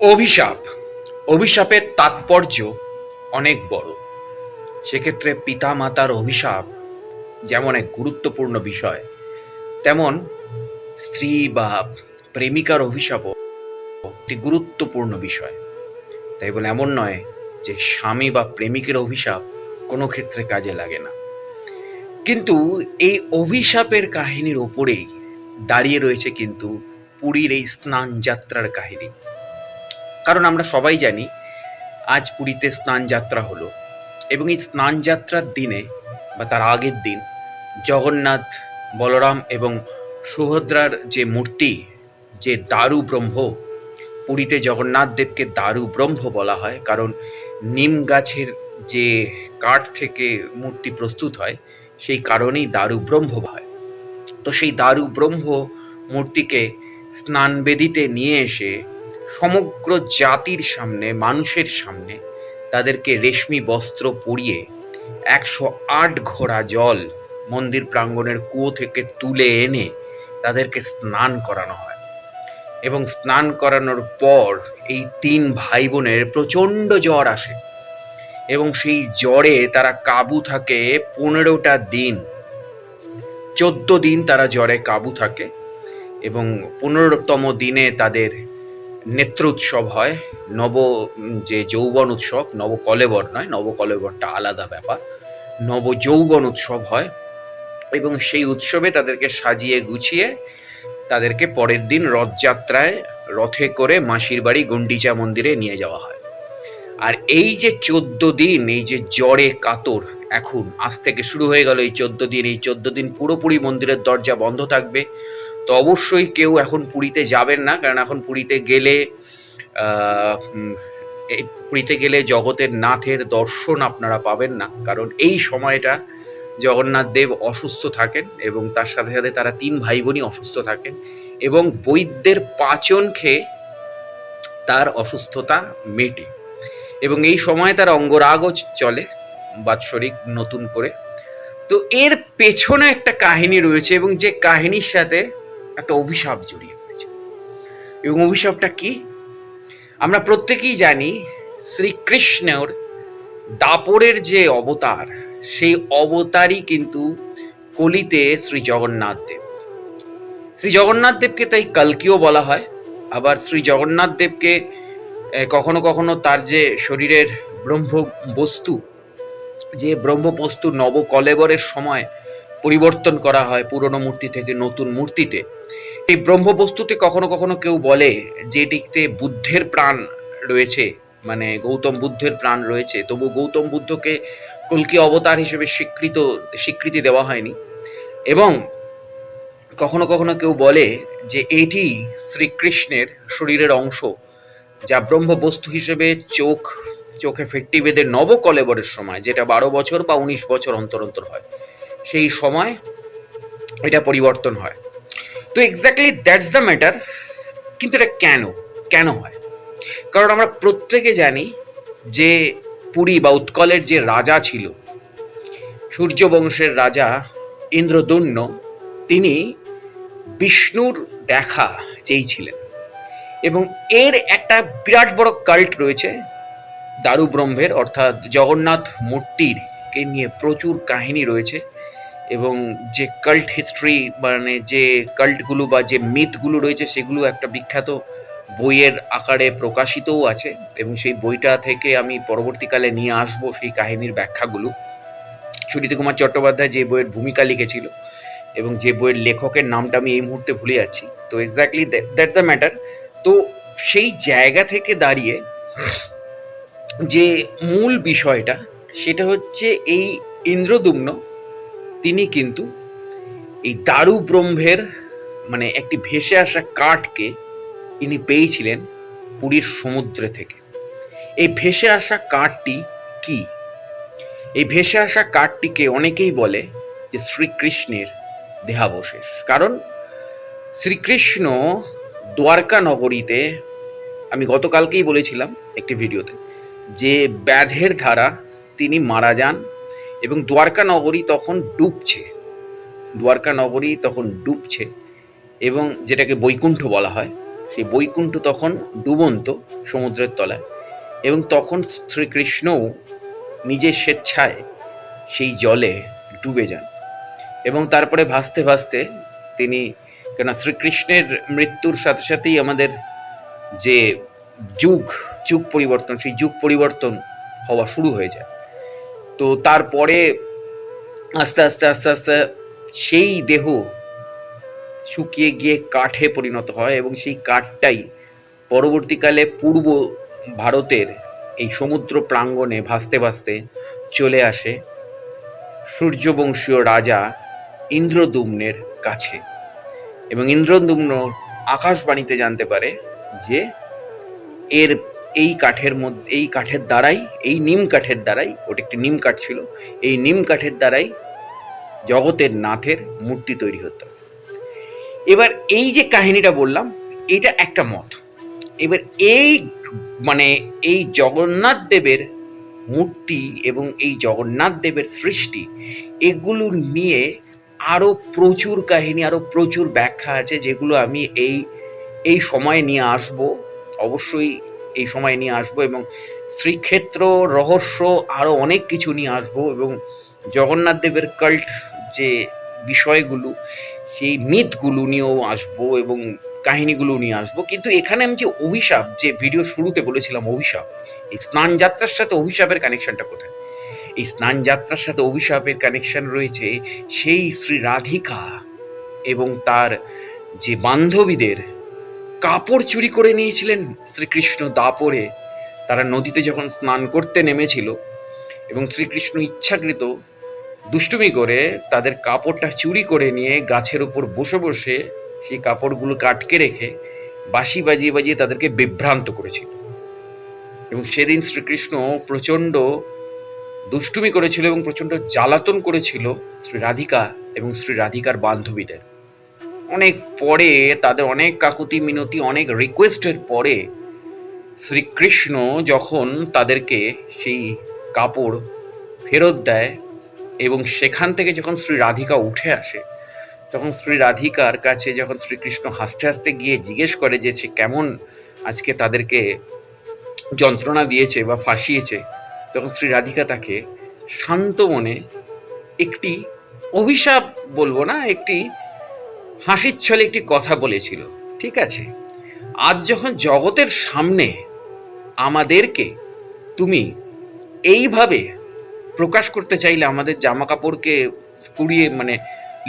অভিশাপ। অভিশাপের তাৎপর্য অনেক বড়। সেক্ষেত্রে পিতা মাতার অভিশাপ যেমন এক গুরুত্বপূর্ণ বিষয়, তেমন স্ত্রী বা প্রেমিকার অভিশাপও একটি গুরুত্বপূর্ণ বিষয়। তাই বলে এমন নয় যে স্বামী বা প্রেমিকের অভিশাপ কোনো ক্ষেত্রে কাজে লাগে না। কিন্তু এই অভিশাপের কাহিনীর ওপরেই দাঁড়িয়ে রয়েছে কিন্তু পুরীর এই স্নান যাত্রার কাহিনী। কারণ আমরা সবাই জানি আজ পুরীতে স্নান যাত্রা হলো। এবং এই স্নান যাত্রার দিনে বা তার আগের দিন জগন্নাথ, বলরাম এবং সুভদ্রার যে মূর্তি, যে দারু ব্রহ্ম পুরীতে জগন্নাথ দেবকে দারু ব্রহ্ম বলা হয়, কারণ নিম গাছের যে কাঠ থেকে মূর্তি প্রস্তুত হয়, সেই কারণেই দারু ব্রহ্ম হয়। তো সেই দারু ব্রহ্ম মূর্তিকে স্নানবেদিতে নিয়ে এসে সমগ্র জাতির সামনে, মানুষের সামনে তাদেরকে রেশমি বস্ত্র পরিয়ে একশো আট ঘোড়া জল মন্দির প্রাঙ্গণের কুয়ো থেকে তুলে এনে তাদেরকে স্নান করানো হয়। এবং স্নান করানোর পর এই তিন ভাই বোনের প্রচণ্ড জ্বর আসে এবং সেই জ্বরে তারা কাবু থাকে পনেরোটা দিন। চোদ্দ দিন তারা জ্বরে কাবু থাকে এবং পনেরোতম দিনে তাদের নেত্রোৎসব হয়, নব যে যৌবন উৎসব, নবকলেবর নয়, নবকলেবরটা আলাদা ব্যাপার নব যৌবন উৎসব হয় এবং সেই উৎসবে তাদেরকে সাজিয়ে গুছিয়ে তাদেরকে পরের দিন রথযাত্রায় রথে করে মাসির বাড়ি গন্ডিচা মন্দিরে নিয়ে যাওয়া হয়। আর এই যে চোদ্দ দিন, এই যে জ্বরে কাতর, এখন আজ থেকে শুরু হয়ে গেল এই চোদ্দ দিন, এই চোদ্দ দিন পুরোপুরি মন্দিরের দরজা বন্ধ থাকবে। তো অবশ্যই কেউ এখন পুরীতে যাবেন না, কারণ এখন পুরীতে গেলে পুরীতে গেলে জগতের নাথের দর্শন আপনারা পাবেন না। কারণ এই সময়টা জগন্নাথ দেব অসুস্থ থাকেন এবং তার সাথে সাথে তারা তিন ভাই বোনই অসুস্থ থাকেন এবং বৈদ্যের পাচন খেয়ে তার অসুস্থতা মেটে এবং এই সময় তার অঙ্গরাগও চলে বাৎসরিক নতুন করে। তো এর পেছনে একটা কাহিনী রয়েছে এবং যে কাহিনীর সাথে একটা অভিশাপ জড়িয়ে রয়েছে। এবং অভিশাপটা কি? আমরা প্রত্যেকেই জানি শ্রীকৃষ্ণর দাপরের যে অবতার, সেই অবতারই কিন্তু কলিতে শ্রী জগন্নাথ দেব। শ্রী জগন্নাথ দেবকে তাই কালকিও বলা হয়। আবার শ্রী জগন্নাথ দেবকে কখনো কখনো তার যে শরীরের ব্রহ্ম বস্তু যে ব্রহ্মবস্তু নবকলেবরের সময় পরিবর্তন করা হয় পুরনো মূর্তি থেকে নতুন মূর্তিতে। এই ব্রহ্মবস্তুতে কখনো কখনো কেউ বলে যে এটিতে বুদ্ধের প্রাণ রয়েছে মানে গৌতম বুদ্ধের প্রাণ রয়েছে, তবু গৌতম বুদ্ধকে কল্কি অবতার হিসেবে স্বীকৃত, স্বীকৃতি দেওয়া হয়নি। এবং কখনো কখনো কেউ বলে যে এটি শ্রীকৃষ্ণের শরীরের অংশ, যা ব্রহ্মবস্তু হিসেবে চোখ, চোখে ফেট্টি বেঁধে নবকলেবরের সময়, যেটা বারো বছর বা উনিশ বছর অন্তর অন্তর হয়। সেই সময় এটা পরিবর্তন হয়। তো এক্স্যাক্টলি দ্যাটস দ্য ম্যাটার কিন্তু এটা কেন? কেন হয়? কারণ আমরা প্রত্যেকে জানি যে পুরী বা উৎকলের যে রাজা ছিল, সূর্যবংশের রাজা ইন্দ্রদন্য তিনি বিষ্ণুর দেখা চেয়েছিলেন এবং এর একটা বিরাট বড় কাল্ট রয়েছে দারু ব্রহ্মের অর্থাৎ জগন্নাথ মূর্তির কে নিয়ে প্রচুর কাহিনী রয়েছে। এবং যে কাল্ট হিস্ট্রি মানে যে কাল্টগুলো বা যে মিথগুলো রয়েছে, সেগুলো একটা বিখ্যাত বইয়ের আকারে প্রকাশিতও আছে এবং সেই বইটা থেকে আমি পরবর্তীকালে নিয়ে আসব সেই কাহিনীর ব্যাখ্যাগুলো। সুনীতি কুমার চট্টোপাধ্যায় যে বইয়ের ভূমিকা লিখেছিল এবং যে বইয়ের লেখকের নামটা আমি এই মুহূর্তে ভুলে যাচ্ছি। তো এক্স্যাক্টলি দ্যাট দ্য ম্যাটার তো সেই জায়গা থেকে দাঁড়িয়ে যে মূল বিষয়টা, সেটা হচ্ছে এই ইন্দ্রদুম্ন তিনি কিন্তু এই দারু ব্রহ্মের মানে একটি ভেসে আসা কাঠকে ইনি পেয়েছিলেন পুরীর সমুদ্রে থেকে। এই ভেসে আসা কাঠটি কি? এই ভেসে আসা কাঠটিকে অনেকেই বলে যে শ্রীকৃষ্ণের দেহাবশেষ। কারণ শ্রীকৃষ্ণ দ্বারকা নগরীতে, আমি গতকালকেই বলেছিলাম একটি ভিডিওতে, যে ব্যাধের ধারা তিনি মারা যান এবং দ্বারকা নগরী তখন ডুবছে। দ্বারকা নগরী তখন ডুবছে এবং যেটাকে বৈকুণ্ঠ বলা হয়, সেই বৈকুণ্ঠ তখন ডুবন্ত সমুদ্রের তলায় এবং তখন শ্রীকৃষ্ণও নিজের স্বেচ্ছায় সেই জলে ডুবে যান এবং তারপরে ভাসতে ভাসতে তিনি কেন শ্রীকৃষ্ণের মৃত্যুর সাথে সাথেই আমাদের যে যুগ যুগ পরিবর্তন, সেই যুগ পরিবর্তন হওয়া শুরু হয়ে যায়। তো তারপরে আস্তে আস্তে আস্তে আস্তে সেই দেহ শুকিয়ে গিয়ে কাঠে পরিণত হয় এবং সেই কাঠটাই পরবর্তীকালে পূর্ব ভারতের এই সমুদ্র প্রাঙ্গণে ভাসতে ভাসতে চলে আসে সূর্যবংশীয় রাজা ইন্দ্রদুম্নের কাছে। এবং ইন্দ্রদুম্ন আকাশবাণীতে জানতে পারে যে এর এই কাঠের মধ্যে, এই কাঠের দ্বারাই, এই নিম কাঠের দ্বারাই, ওটা একটি নিম কাঠ ছিল, এই নিম কাঠের দ্বারাই জগতের নাথের মূর্তি তৈরি হতো। এবার এই যে কাহিনীটা বললাম, এটা একটা মত এবার এই মানে এই জগন্নাথ দেবের মূর্তি এবং এই জগন্নাথ দেবের সৃষ্টি, এগুলো নিয়ে আরও প্রচুর কাহিনী আরও প্রচুর ব্যাখ্যা আছে, যেগুলো আমি এই এই সময় নিয়ে আসব। অবশ্যই এই সময় নিয়ে আসব এবং শ্রীক্ষেত্র, রহস্য আরও অনেক কিছু নিয়ে আসব এবং জগন্নাথ দেবের কাল্ট যে বিষয়গুলো, সেই মিথগুলো নিয়েও আসব এবং কাহিনীগুলো নিয়ে আসব। কিন্তু এখানে আমি যে অভিশাপ, যে ভিডিও শুরুতে বলেছিলাম অভিশাপ, এই স্নান যাত্রার সাথে অভিশাপের কানেকশনটা কোথায়? এই স্নান যাত্রার সাথে অভিশাপের কানেকশন রয়েছে সেই শ্রী রাধিকা এবং তার যে বান্ধবীদের কাপড় চুরি করে নিয়েছিলেন শ্রীকৃষ্ণ দাপরে। তারা নদীতে যখন স্নান করতে নেমেছিল এবং শ্রীকৃষ্ণ ইচ্ছাকৃত দুষ্টুমি করে তাদের কাপড়টা চুরি করে নিয়ে গাছের উপর বসে বসে সেই কাপড়গুলো কাটকে রেখে বাঁশি বাজিয়ে বাজিয়ে তাদেরকে বিভ্রান্ত করেছিল। এবং সেদিন শ্রীকৃষ্ণ প্রচণ্ড দুষ্টুমি করেছিল এবং প্রচণ্ড জ্বালাতন করেছিল শ্রী রাধিকা এবং শ্রী রাধিকার বান্ধবীদের। অনেক পরে, তাদের অনেক কাকুতি মিনতি, অনেক রিকোয়েস্টের পরে শ্রীকৃষ্ণ যখন তাদেরকে সেই কাপড় ফেরত দেয় এবং সেখান থেকে যখন শ্রী রাধিকা উঠে আসে, তখন শ্রী রাধিকার কাছে যখন শ্রীকৃষ্ণ হাসতে হাসতে গিয়ে জিজ্ঞেস করে যে সে কেমন আজকে তাদেরকে যন্ত্রণা দিয়েছে বা ফাঁসিয়েছে, তখন শ্রী রাধিকা তাকে শান্ত মনে একটি অভিশাপ বলব না, একটি হাসির ছলে একটি কথা বলেছিল, ঠিক আছে? আজ যখন জগতের সামনে আমাদেরকে তুমি এইভাবে প্রকাশ করতে চাইলে, আমাদের জামা কাপড়কে কুড়িয়ে মানে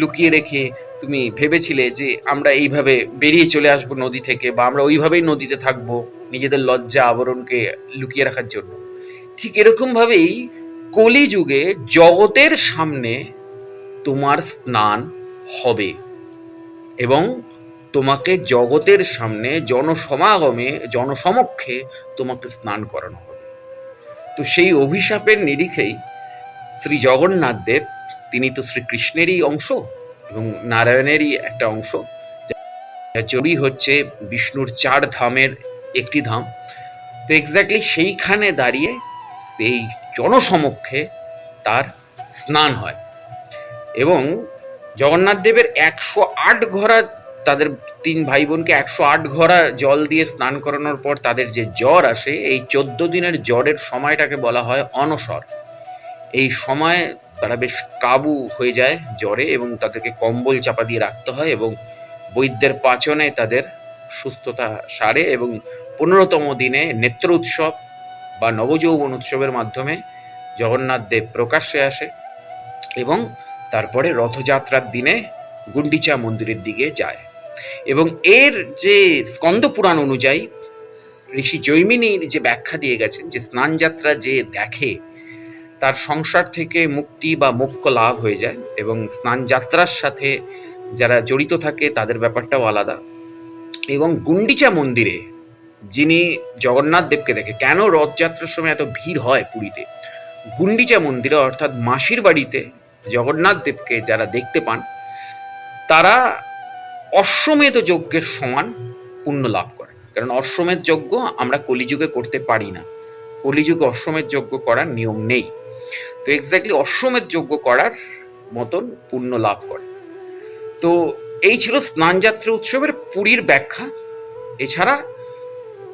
লুকিয়ে রেখে তুমি ভেবেছিলে যে আমরা এইভাবে বেরিয়ে চলে আসব নদী থেকে বা আমরা ওইভাবেই নদীতে থাকব নিজেদের লজ্জা আবরণকে লুকিয়ে রাখার জন্য। ঠিক এরকমভাবেই কলিযুগে জগতের সামনে তোমার স্নান হবে। এবং তোমাকে জগতের সামনে জনসমাগমে, জনসমক্ষে তোমাকে স্নান করানো হবে। তো সেই অভিশাপের নিরিখেই শ্রী জগন্নাথ দেব, তিনি তো শ্রীকৃষ্ণেরই অংশ এবং নারায়ণেরই একটা অংশ চড়ি হচ্ছে বিষ্ণুর চার ধামের একটি ধাম। তো এক্স্যাক্টলি সেইখানে দাঁড়িয়ে সেই জনসমক্ষে তার স্নান হয় এবং জগন্নাথ দেবের একশো আট ঘোড়া, তাদের তিন ভাই বোনকে একশো আট ঘোড়া জল দিয়ে স্নান করানোর পর তাদের যে জ্বর আসে, এই চোদ্দ দিনের জ্বরের সময়টাকে বলা হয় অনসর এই সময় তারা বেশ কাবু হয়ে যায় জ্বরে এবং তাদেরকে কম্বল চাপা দিয়ে রাখতে হয় এবং বৈদ্যের পাচনে তাদের সুস্থতা সারে এবং পনেরোতম দিনে নেত্র উৎসব বা নবযৌবন উৎসবের মাধ্যমে জগন্নাথ দেব প্রকাশ্যে আসে এবং তারপরে রথযাত্রার দিনে গুন্ডিচা মন্দিরের দিকে যায়। এবং এর যে স্কন্দ পুরাণ অনুযায়ী ঋষি জৈমিনীর যে ব্যাখ্যা দিয়ে গেছেন যে স্নানযাত্রা যে দেখে, তার সংসার থেকে মুক্তি বা মোক্ষ লাভ হয়ে যায় এবং স্নান যাত্রার সাথে যারা জড়িত থাকে তাদের ব্যাপারটাও আলাদা। এবং গুন্ডিচা মন্দিরে যিনি জগন্নাথ দেবকে দেখে, কেন রথযাত্রার সময় এত ভিড় হয় পুরীতে? গুন্ডিচা মন্দিরে অর্থাৎ মাসির বাড়িতে জগন্নাথ দেবকে যারা দেখতে পান, তারা অশ্বমেধ যজ্ঞের সমান পুণ্য লাভ করে। কারণ অশ্বমেধ যজ্ঞ আমরা কলিযুগে করতে পারি না। কলিযুগে অশ্বমেধ যজ্ঞ করার নিয়ম নেই। তো এক্স্যাক্টলি অশ্বমেধ যজ্ঞ করার মতন পুণ্য লাভ করে। তো এই ছিল স্নানযাত্রা উৎসবের পুরীর ব্যাখ্যা। এছাড়া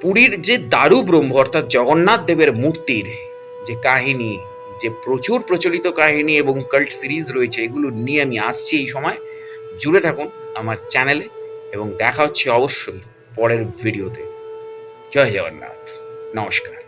পুরীর যে দারু ব্রহ্ম, অর্থাৎ জগন্নাথ দেবের মূর্তির যে কাহিনী যে প্রচুর প্রচলিত কাহিনী এবং কাল্ট সিরিজ রয়েছে, এগুলো নিয়ে আমি আসছি এই সময়। জুড়ে থাকুন আমার চ্যানেলে এবং দেখা হচ্ছে অবশ্যই পরের ভিডিওতে জয় জগন্নাথ। নমস্কার।